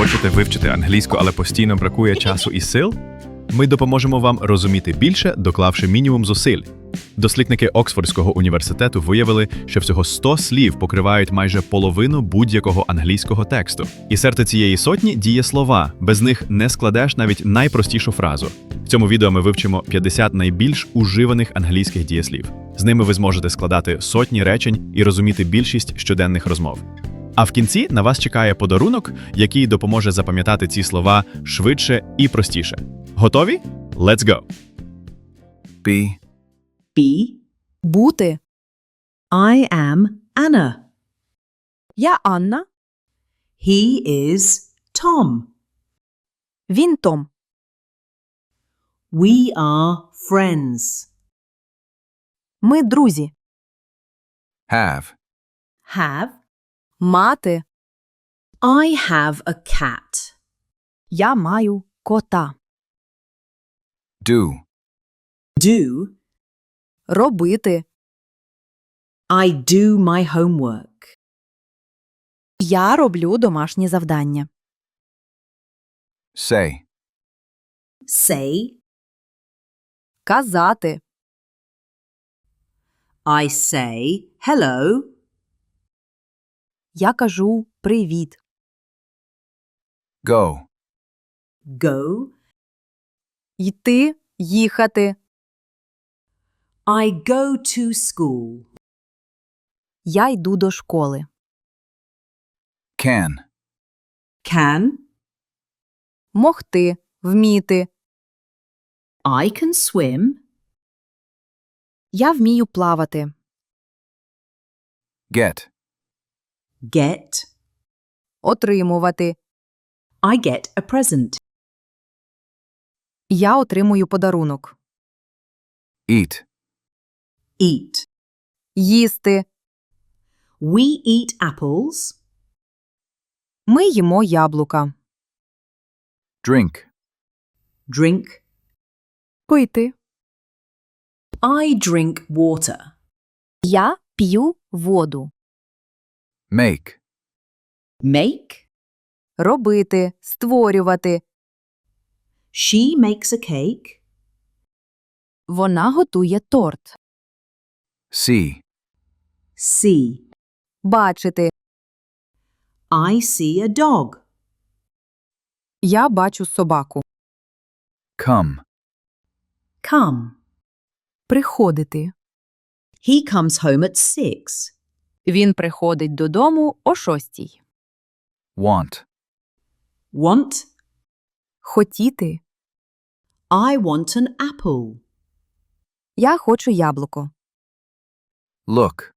Хочете вивчити англійську, але постійно бракує часу і сил? Ми допоможемо вам розуміти більше, доклавши мінімум зусиль. Дослідники Оксфордського університету виявили, що всього 100 слів покривають майже половину будь-якого англійського тексту. І серце цієї сотні діє слова. Без них не складеш навіть найпростішу фразу. В цьому відео ми вивчимо 50 найбільш уживаних англійських дієслів. З ними ви зможете складати сотні речень і розуміти більшість щоденних розмов. А в кінці на вас чекає подарунок, який допоможе запам'ятати ці слова швидше і простіше. Готові? Let's go! Be. Be. Бути. I am Anna. Я Анна. He is Tom. Він Том. We are friends. Ми друзі. Have. Have. Мати. I have a cat. Я маю кота. Do. Do. Робити. I do my homework. Я роблю домашні завдання. Say. Say. Казати. I say hello. Я кажу привіт. Go. Go. Йти, їхати. I go to school. Я йду до школи. Can. Can. Могти, вміти. I can swim. Я вмію плавати. Get. Get. Отримувати. I get a present. Я отримую подарунок. Eat. Eat. Їсти. We eat apples. Ми їмо яблука. Drink. Drink. Пити. I drink water. Я п'ю воду. Make. Make. Робити, створювати. She makes a cake. Вона готує торт. See. See. Бачити. I see a dog. Я бачу собаку. Come. Come. Приходити. He comes home at six. Він приходить додому о шостій. Want. Want. Хотіти. I want an apple. Я хочу яблуко. Look.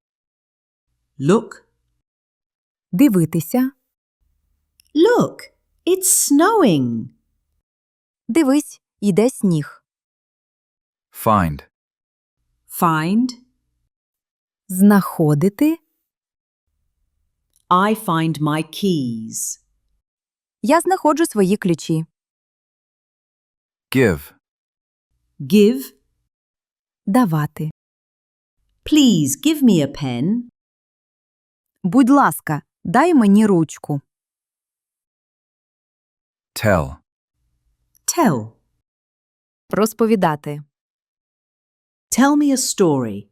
Look. Дивитися. Look. It's snowing. Дивись, іде сніг. Find. Find. Знаходити. I find my keys. Я знаходжу свої ключі. Give. Give. Давати. Please give me a pen. Будь ласка, дай мені ручку. Tell. Tell. Розповідати. Tell me a story.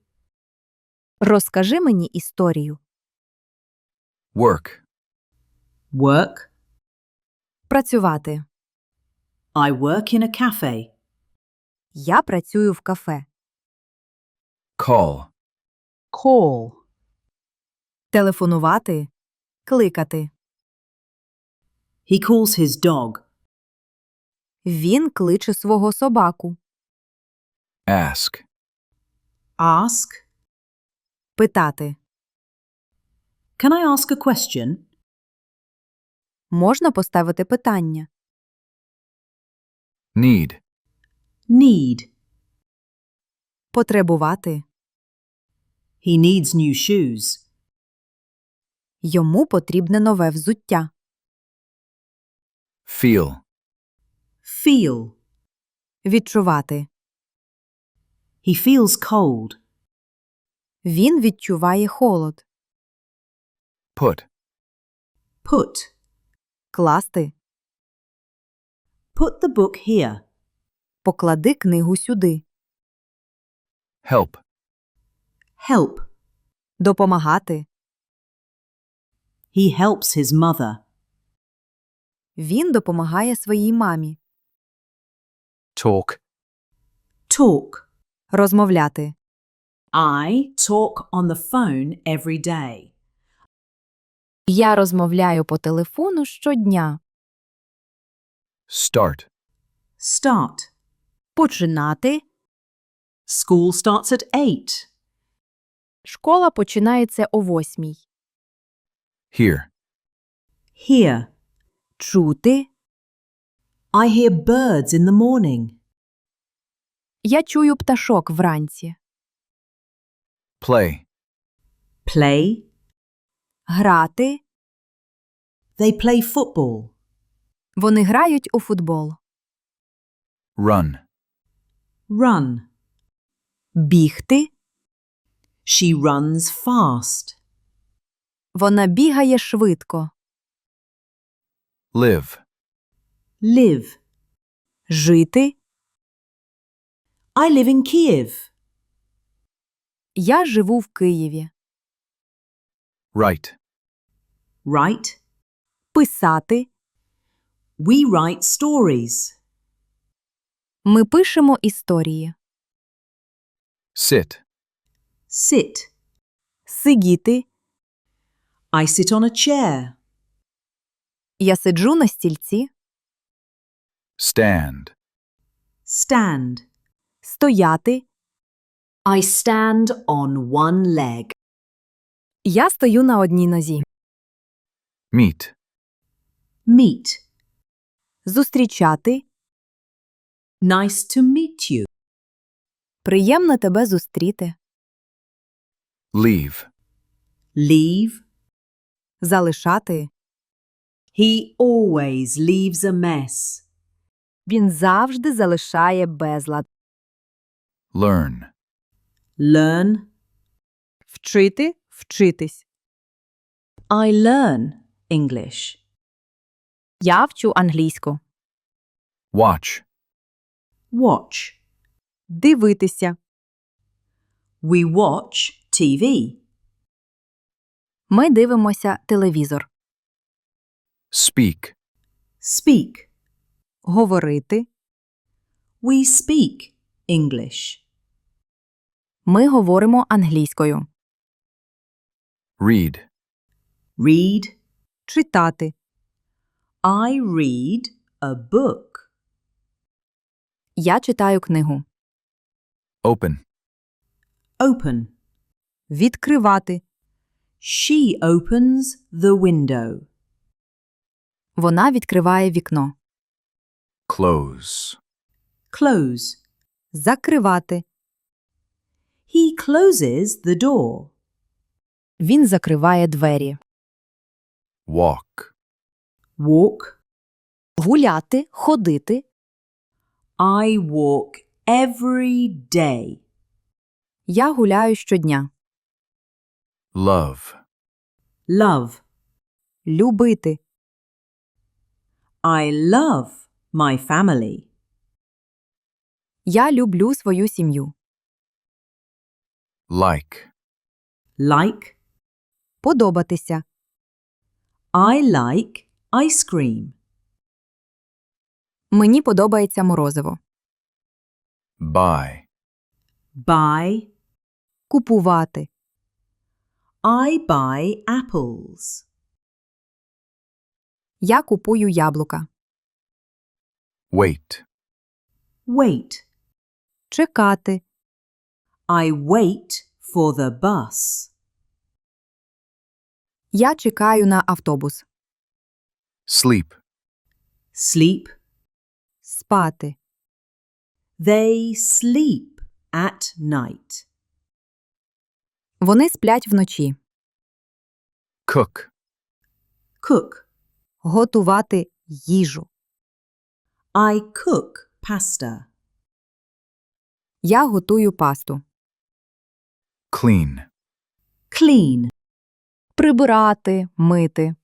Розкажи мені історію. Work. Work. Працювати. I work in a cafe. Я працюю в кафе. Call. Call. Телефонувати. Кликати. He calls his dog. Він кличе свого собаку. Ask. Ask. Питати. Can I ask a question? Можна поставити питання. Need. Need. Потребувати. He needs new shoes. Йому потрібне нове взуття. Feel. Feel. Відчувати. He feels cold. Він відчуває холод. Put. Put. Класти. Put the book here. Поклади книгу сюди. Help. Help. Допомагати. He helps his mother. Він допомагає своїй мамі. Talk. Talk. Розмовляти. I talk on the phone every day. Я розмовляю по телефону щодня. Start. Start. Починати. School starts at 8. Школа починається о восьмій. Hear. Hear. Чути. I hear birds in the morning. Я чую пташок вранці. Play. Play. Грати. They play football. Вони грають у футбол. Run. Run. Бігти. She runs fast. Вона бігає швидко. Live. Live. Жити. I live in Kiev. Я живу в Києві. Write. Write. Писати. We write stories. Ми пишемо історії. Sit. Sit. Сидіти. I sit on a chair. Я сиджу на стільці. Stand. Stand. Стояти. I stand on one leg. Я стою на одній нозі. Meet. Meet. Зустрічати. Nice to meet you. Приємно тебе зустріти. Leave. Leave. Залишати. He always leaves a mess. Він завжди залишає безлад. Learn. Learn. Вчити. Вчитись. I learn English. Я вчу англійську. Watch. Watch. Дивитися. We watch TV. Ми дивимося телевізор. Speak. Speak. Говорити. We speak English. Ми говоримо англійською. Read. Read. Читати. I read a book. Я читаю книгу. Open. Open. Відкривати. She opens the window. Вона відкриває вікно. Close. Close. Закривати. He closes the door. Він закриває двері. Walk. Walk. Гуляти. Ходити. I walk every day. Я гуляю щодня. Love. Love. Любити. I love my family. Я люблю свою сім'ю. Like. Like. Подобатися. I like ice cream. Мені подобається морозиво. Buy. Buy. Купувати. I buy apples. Я купую яблука. Wait. Wait. Чекати. I wait for the bus. Я чекаю на автобус. Sleep. Sleep. Спати. They sleep at night. Вони сплять вночі. Cook. Cook. Готувати їжу. I cook pasta. Я готую пасту. Clean. Clean. Прибирати, мити.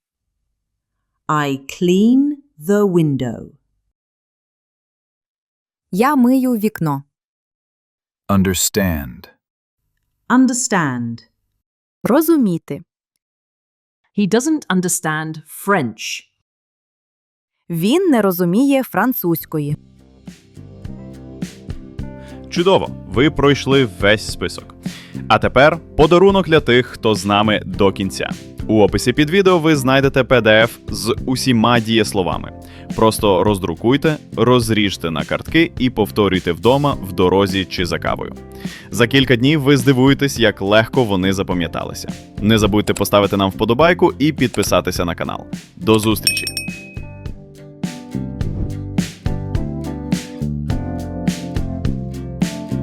I clean the window. Я мию вікно. Understand. Understand. Розуміти. He doesn't understand French. Він не розуміє французької. Чудово, ви пройшли весь список. А тепер подарунок для тих, хто з нами до кінця. У описі під відео ви знайдете PDF з усіма дієсловами. Просто роздрукуйте, розріжте на картки і повторюйте вдома, в дорозі чи за кавою. За кілька днів ви здивуєтесь, як легко вони запам'яталися. Не забудьте поставити нам вподобайку і підписатися на канал. До зустрічі!